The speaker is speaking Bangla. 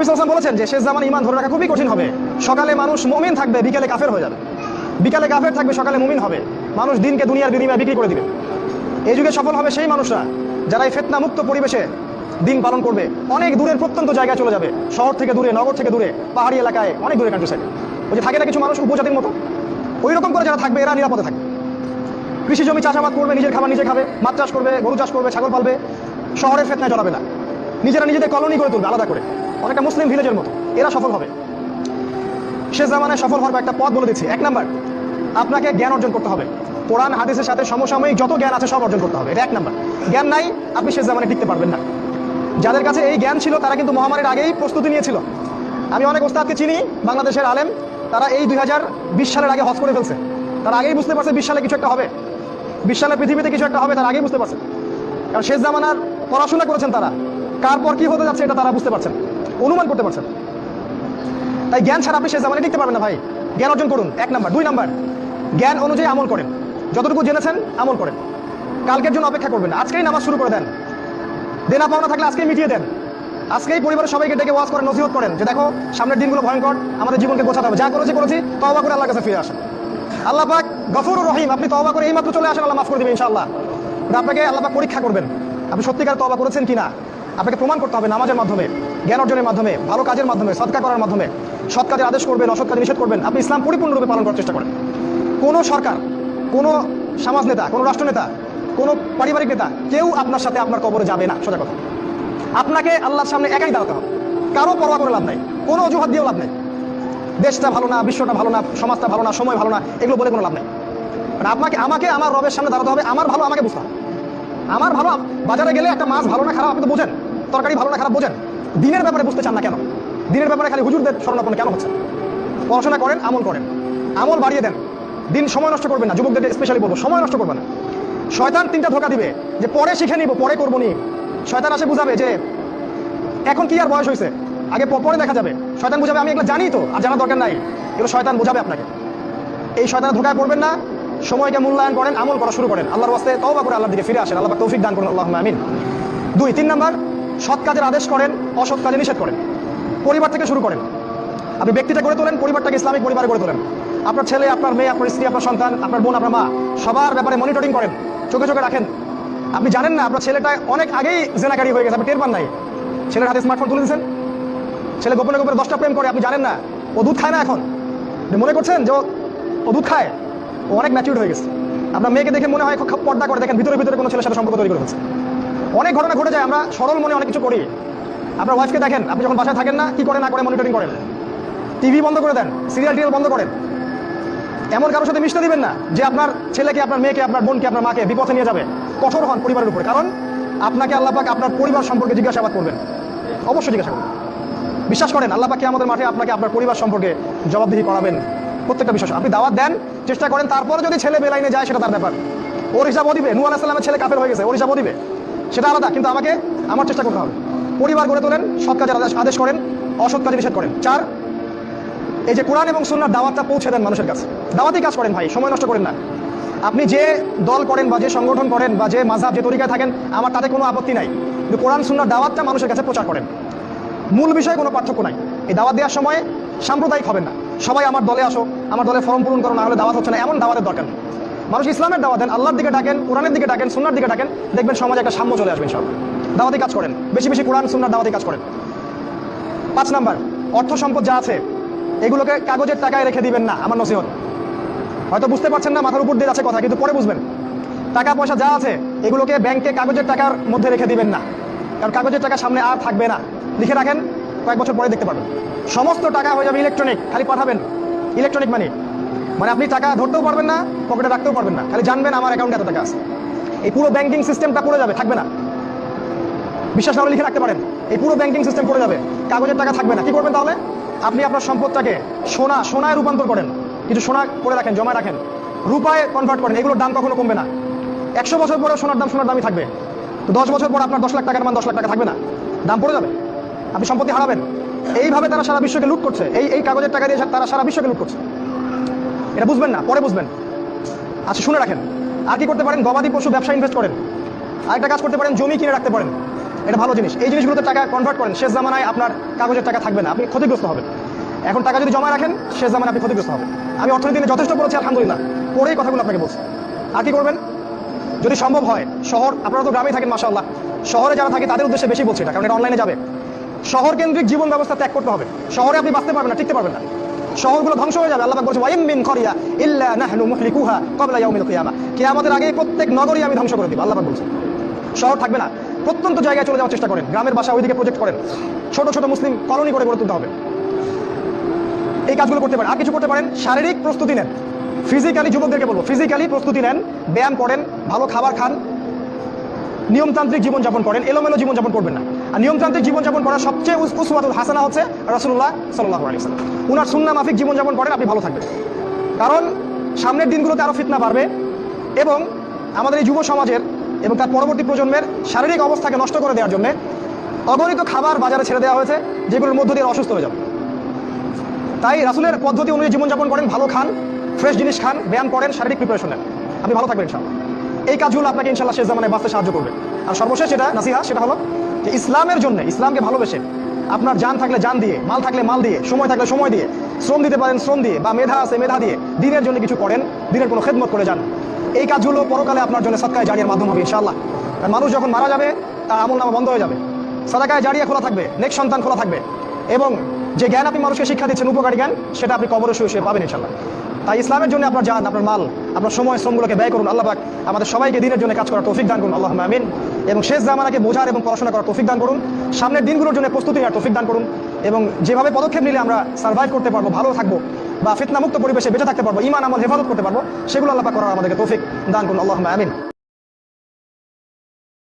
সালাম বলেছেন যে শেষ জামান ইমান ধরে রাখা খুবই কঠিন হবে। সকালে মানুষ মমিন থাকবে, বিকেলে কাফের হয়ে যাবে। বিকালে কাফের থাকবে, সকালে মুমিন হবে। মানুষ দিনকে দুনিয়ার বিনিময়ে বিক্রি করে দিবে। এই যুগে সফল হবে সেই মানুষরা যারা এই ফেতনা মুক্ত পরিবেশে দিন পালন করবে। অনেক দূরের প্রত্যন্ত জায়গায় চলে যাবে। শহর থেকে দূরে, নগর থেকে দূরে, পাহাড়ি এলাকায় অনেক দূরে কান্ট্রি ওই যে থাকে না কিছু মানুষ উপজাতির মতো? ওই রকম করে যারা থাকবে, এরা নিরাপদে থাকবে। কৃষি জমি চাষাবাদ করবে, নিজের খাবার নিজে খাবে, মাছ চাষ করবে, গরু চাষ করবে, ছাগল পালবে, শহরের ফেতনায় জড়াবে না। নিজেরা নিজেদের কলোনি করে তুলবে, আলাদা করে। অনেকটা মুসলিম ভিলেজের মতো। এরা সফল হবে। সে জামানায় সফল হওয়ার একটা পথ বলে দিচ্ছি। এক নাম্বার, আপনাকে জ্ঞান অর্জন করতে হবে। কোরআন, হাদিসের সাথে সমসাময়িক যত জ্ঞান আছে সব অর্জন করতে হবে। এটা এক নাম্বার। জ্ঞান নাই, আপনি শেষ জামানে টিকতে পারবেন না। যাদের কাছে এই জ্ঞান ছিল, তারা কিন্তু মহামারীর আগেই প্রস্তুতি নিয়েছিল। আমি অনেক ওস্তাদকে চিনি, বাংলাদেশের আলেম। তারা এই দুই হাজার বিশ সালের আগে হজ করে ফেলছে। তারা আগেই বুঝতে পারছে বিশ সালে কিছু একটা হবে। বিশ সালে পৃথিবীতে কিছু একটা হবে, তারা আগেই বুঝতে পারছে। কারণ শেষ জামানার পড়াশোনা করেছেন তারা। কার পর কি হতে যাচ্ছে, এটা তারা বুঝতে পারছেন অনুমান করতে পারছেন। তাই জ্ঞান ছাড়া আপনি শেষ জামানে টিকতে পারবেন না ভাই। জ্ঞান অর্জন করুন, এক নাম্বার। দুই নাম্বার, জ্ঞান অনুযায়ী আমল করেন। যতটুকু জেনেছেন, আমল করেন। কালকের জন্য অপেক্ষা করবেন আজকেই নামাজ শুরু করে দেন। দেনা পাওনা থাকলে আজকেই মিটিয়ে দেন। আজকেই পরিবারের সবাইকে ডেকে ওয়াজ করেন নসিহত করেন যে, দেখো, সামনের দিনগুলো ভয়ঙ্কর। আমাদের জীবনকে গোছাতে হবে। যা করেছি করেছি। তওবা করে আল্লাহর কাছে ফিরে আসেন। আল্লাহ পাক গফুর রহিম, আপনি তওবা করে এইমাত্র চলে আসেন। আল্লাহ মাফ করে দেবেন ইনশাআল্লাহ। আপনাকে আল্লাহ পাক পরীক্ষা করবেন। আপনি সত্যিকার তওবা করেছেন কিনা? আপনাকে প্রমাণ করতে হবে নামাজের মাধ্যমে, জ্ঞান অর্জনের মাধ্যমে, ভালো কাজের মাধ্যমে সৎকা করার মাধ্যমে, সৎ কাজের আদেশ করবেন, অসৎ কাজে নিষেধ করবেন, আপনি ইসলাম পরিপূর্ণরূপে পালন করার চেষ্টা করেন। কোনো সরকার, কোনো সমাজ নেতা, কোনো রাষ্ট্রনেতা কোনো পারিবারিক নেতা, কেউ আপনার সাথে আপনার কবরে যাবে না, সোজা কথা। আপনাকে আল্লাহর সামনে একাই দাঁড়াতে হবে। কারও পরোয়া করে লাভ নাই, কোনো অজুহাত দিয়েও লাভ নেই। দেশটা ভালো না, বিশ্বটা ভালো না, সমাজটা ভালো না, সময় ভালো না, এগুলো বলে কোনো লাভ নেই। আপনাকে, আমাকে, আমার রবের সামনে দাঁড়াতে হবে, আমার ভালো আমাকে বুঝতে হবে। আমার ভালো বাজারে গেলে একটা মাছ ভালো না খারাপ, আপনি তো বোঝেন। তরকারি ভালো না খারাপ বোঝেন। দিনের ব্যাপারে বুঝতে চান না কেন? দিনের ব্যাপারে খালি হুজুরদের স্মরণাপন্ন কেন হচ্ছে পড়াশোনা করেন, আমল করেন। আমল বাড়িয়ে দেন। দিন সময় নষ্ট করবেন না যুবকদের স্পেশালি বলব, সময় নষ্ট করবেন না। শয়তান তিনটা ধোকা দিবে, যে পরে শিখে নিব, পরে করব নি। শয়তান আসে বুঝাবে যে, এখন কি আর বয়স হয়েছে আগে পরে দেখা যাবে। শয়তান বুঝাবে, আমি এগুলো জানি তো, আর জানার দরকার নাই। এগুলো শয়তান বুঝাবে আপনাকে। এই শয়তানের ধোকায় পড়বেন না সময়কে মূল্যায়ন করেন, আমল করা শুরু করেন। আল্লাহর ওয়াস্তে তওবা করে আল্লাহর দিকে ফিরে আসেন। আল্লাহ তৌফিক দান করুন আল্লাহ আমিন। দুই, তিন নাম্বার, সৎ কাজের আদেশ করেন, অসৎ কাজে নিষেধ করেন। পরিবার থেকে শুরু করেন। আপনি ব্যক্তিটা গড়ে তোলেন, পরিবারটাকে ইসলামিক পরিবারে গড়ে তোলেন। আপনার ছেলে, আপনার মেয়ে, আপনার স্ত্রী, আপনার সন্তান, আপনার বোন, আপনার মা, সবার ব্যাপারে মনিটরিং করেন, চোখে চোখে রাখেন। আপনি জানেন না, আপনার ছেলেটা অনেক আগেই জেনাকারী হয়ে গেছে, আপনি টের পান নাই। ছেলের হাতে স্মার্টফোন তুলে দিয়েছেন। ছেলে গোপনে গোপনে দশটা প্রেম করে, আপনি জানেন না। ও দুধ খায় না এখন। মনে করছেন যে ও দুধ খায়? অনেক ম্যাচিউর হয়ে গেছে। আপনার মেয়েকে দেখে মনে হয় খুব পর্দা করে, দেখেন ভিতরে ভিতরে কোনো ছেলের সাথে সম্পর্ক তৈরি করে ফেলছে। অনেক ঘটনা ঘটে যায়, আমরা সরল মনে অনেক কিছু করি। আপনার ওয়াইফকে দেখেন, আপনি যখন বাসায় থাকেন না, কি করে না করে মনিটরিং করেন। টিভি বন্ধ করে দেন সিরিয়াল টিরিয়াল বন্ধ করেন। এমন কারোর সাথে মিশতে দিবেন না যে আপনার ছেলেকে, আপনার মেয়েকে, আপনার বোনকে, আপনার মাকে বিপথে নিয়ে যাবে। কঠোর হন পরিবারের উপরে। কারণ আপনাকে আল্লাহ পাক আপনার পরিবার সম্পর্কে জিজ্ঞাসাবাদ করবেন। অবশ্যই জিজ্ঞাসা করবেন। বিশ্বাস করেন, আল্লাহ পাকে আমাদের মাঠে আপনাকে আপনার পরিবার সম্পর্কে জবাবদিহি করাবেন প্রত্যেকটা বিশ্বাস আপনি দাওয়াত দেন চেষ্টা করেন, তারপরে যদি ছেলে বেলাইনে যায়, সেটা তার ব্যাপার। ওর হিসাবও দিবে নু আলাহিসাল্লামের ছেলে কাফের হয়ে গেছে, ওর হিসাবও দিবে সেটা আলাদা, কিন্তু আমাকে, আমার চেষ্টা করতে হবে। পরিবার গড়ে তোলেন, সৎ কাজের আদেশ আদেশ করেন, অসৎ কাজে নিষেধ করেন। চার, এই যে কোরআন এবং সুন্নার দাওয়াতটা পৌঁছে দেন মানুষের কাছে। দাওয়াতি কাজ করেন ভাই, সময় নষ্ট করেন না। আপনি যে দল করেন বা যে সংগঠন করেন বা যে মাঝাব যে তরিকায় থাকেন, আমার তাতে কোনো আপত্তি নাই। কিন্তু কোরআন সুন্নার দাওয়াতটা মানুষের কাছে প্রচার করেন। মূল বিষয়ে কোনো পার্থক্য নাই। এই দাওয়াত দেওয়ার সময় সাম্প্রদায়িক হবেন না। সবাই আমার দলে আসো, আমার দলে ফর্ম পূরণ করো না হলে দাওয়াত হচ্ছে না, এমন দাওয়াতের দরকার মানুষ ইসলামের দাওয়াত দেন, আল্লাহর দিকে ডাকেন, কোরআনের দিকে ডাকেন সুন্নার দিকে ডাকেন, দেখবেন সমাজে একটা সাম্য চলে আসবে সব দাওয়াতি কাজ করেন, বেশি বেশি কোরআন সুন্নার দাওয়াতি কাজ করেন। পাঁচ নাম্বার, অর্থ সম্পদ যা আছে, এগুলোকে কাগজের টাকায় রেখে দিবেন না, আমার নসিহত। হয়তো বুঝতে পারছেন না, মাথার উপর দিয়ে যাচ্ছে কথা, কিন্তু পরে বুঝবেন। টাকা পয়সা যা আছে, এগুলোকে ব্যাংকে কাগজের টাকার মধ্যে রেখে দিবেন না। কারণ কাগজের টাকা সামনে আর থাকবে না। লিখে রাখেন কয়েক বছর পরে দেখতে পারবেন। সমস্ত টাকা হয়ে যাবে ইলেকট্রনিক খালি পাঠাবেন। ইলেকট্রনিক মানি মানে আপনি টাকা ধরতেও পারবেন না, পকেটে রাখতেও পারবেন না। খালি জানবেন আমার অ্যাকাউন্টে এত টাকা আছে। এই পুরো ব্যাংকিং সিস্টেমটা পড়ে যাবে, থাকবে না। বিশ্বাস না লিখে রাখতে পারেন, এই পুরো ব্যাংকিং সিস্টেম পড়ে যাবে। কাগজের টাকা থাকবে না। কি করবেন তাহলে? আপনি আপনার সম্পদটাকে সোনা, সোনায় রূপান্তর করেন। কিছু সোনা করে রাখেন জমা রাখেন। রূপায় কনভার্ট করেন। এগুলোর দাম কখনো কমবে না। একশো বছর পরে সোনার দাম, সোনার দামই থাকবে। তো দশ বছর পর আপনার দশ লাখ টাকার মান দশ লাখ টাকা থাকবে না। দাম পড়ে যাবে। আপনি সম্পত্তি হারাবেন। এইভাবে তারা সারা বিশ্বকে লুট করছে। এই এই কাগজের টাকা দিয়ে তারা সারা বিশ্বকে লুট করছে। এটা বুঝবেন না, পরে বুঝবেন। আচ্ছা শুনে রাখেন। আর কি করতে পারেন? গবাদি পশু ব্যবসা ইনভেস্ট করেন। আরেকটা কাজ করতে পারেন, জমি কিনে রাখতে পারেন। এটা ভালো জিনিস। এই জিনিসগুলোতে টাকা কনভার্ট করেন। শেষ জামানায় আপনার কাগজের টাকা থাকবে না। আপনি ক্ষতিগ্রস্ত হবেন। এখন টাকা যদি জমা রাখেন, শেষ জামানায় আপনি ক্ষতিগ্রস্ত হবেন। আমি অর্থনীতি নিয়ে যথেষ্ট পড়েছি, আলহামদুলিল্লাহ। পরেই কথাগুলো আপনাকে বলছি। আর কি করবেন? যদি সম্ভব হয়, শহর, আপনারা তো গ্রামেই থাকেন মাসাল্লাহ শহরে যারা থাকে, তাদের উদ্দেশ্যে বেশি বলছি এটা, কারণ এটা অনলাইনে যাবে। শহর কেন্দ্রিক জীবন ব্যবস্থা ত্যাগ করতে হবে। শহরে আপনি বাঁচতে পারবেন না, টিকতে পারবেন না। শহরগুলো ধ্বংস হয়ে যাবে আল্লাহ বলছে ওয়াইম ইল্লা ক্বাবলা ইয়াউমিল কিয়ামা। আগে প্রত্যেক নগরী আমি ধ্বংস করে দিব আল্লাহ বলছে। শহর থাকবে না, প্রত্যন্ত জায়গায় চলে যাওয়ার চেষ্টা করেন, গ্রামের বাসা ওইদিকে প্রজেক্ট করেন। ছোট ছোট মুসলিম কলোনি করে গড়ে তুলতে হবে। এই কাজগুলো করতে পারেন। আর কিছু করতে পারেন, শারীরিক প্রস্তুতি নেন। ফিজিক্যালি যুবকদেরকে বলব ফিজিক্যালি প্রস্তুতি নেন, ব্যায়াম করেন, ভালো খাবার খান, নিয়মতান্ত্রিক জীবনযাপন করেন, এলোমেলো জীবনযাপন করবেন না। আর নিয়মতান্ত্রিক জীবনযাপন করার সবচেয়ে উস- উসওয়াতুল হাসানা হচ্ছে রসুল্লাহ সাল্লাল্লাহু আলাইহি সাল্লাম। উনার সুন্নাহ মাফিক জীবনযাপন করেন, আপনি ভালো থাকবেন। কারণ সামনের দিনগুলোতে আরও ফিতনা বাড়বে এবং আমাদের এই যুব সমাজের এবং তার পরবর্তী প্রজন্মের শারীরিক অবস্থাকে নষ্ট করে দেওয়ার জন্য অগণিত খাবার বাজারে ছেড়ে দেওয়া হয়েছে, যেগুলোর মধ্য দিয়ে অসুস্থ হয়ে যাবে। তাই রাসুলের পদ্ধতি অনুযায়ী জীবনযাপন করেন, ভালো খান, ফ্রেশ জিনিস খান, ব্যায়াম করেন, শারীরিক প্রিপারেশন নেন। আপনি ভালো থাকবেন ইনশাল্লাহ এই কাজগুলো আপনাকে ইনশাল্লাহ শেষ জামানায় বাঁচতে সাহায্য করবে। আর সর্বশেষ যেটা, নাসিহা, সেটা হলো যে ইসলামের জন্য ইসলামকে ভালোবেসে আপনার জান থাকলে জান দিয়ে, মাল থাকলে মাল দিয়ে, সময় থাকলে সময় দিয়ে, শ্রম দিতে পারেন শ্রম দিয়ে বা মেধা আছে মেধা দিয়ে দিনের জন্য কিছু করেন, দিনের কোনো খেদমত করে যান। এই কাজগুলো পরকালে আপনার জন্য সৎকায় জারিয়ার মাধ্যম হবে ইনশাল্লাহ আর মানুষ যখন মারা যাবে, তার আমল নামা বন্ধ হয়ে যাবে। সাদাকায় জারিয়া খোলা থাকবে নেক্সট সন্তান খোলা থাকবে। এবং যে জ্ঞান আপনি মানুষকে শিক্ষা দিচ্ছেন, উপকারী জ্ঞান, সেটা আপনি কবরে শুয়ে শুয়ে পাবেন ইনশাল্লাহ তাই ইসলামের জন্য আপনার জান আপনার মাল, আপনার সময়, শ্রমগুলোকে ব্যয় করুন, আল্লাহ পাক আমাদের সবাইকে দিনের জন্য কাজ করার তৌফিক দান করুন আল্লাহ আমিন। এবং শেষ জামানাকে বোঝার এবং পড়াশোনা করার তৌফিক দান করুন। সামনের দিনগুলোর জন্য প্রস্তুতি নেওয়ার তৌফিক দান করুন। এবং যেভাবে পদক্ষেপ নিলে আমরা সার্ভাইভ করতে পারব, ভালো থাকব, বা ফিতনামুক্ত পরিবেশে বেঁচে থাকতে পারব ইমান আমল হেফাজত করতে পারব, সেগুলো আল্লাহ করার আমাদেরকে তৌফিক দান করুন আল্লাহ আমিন।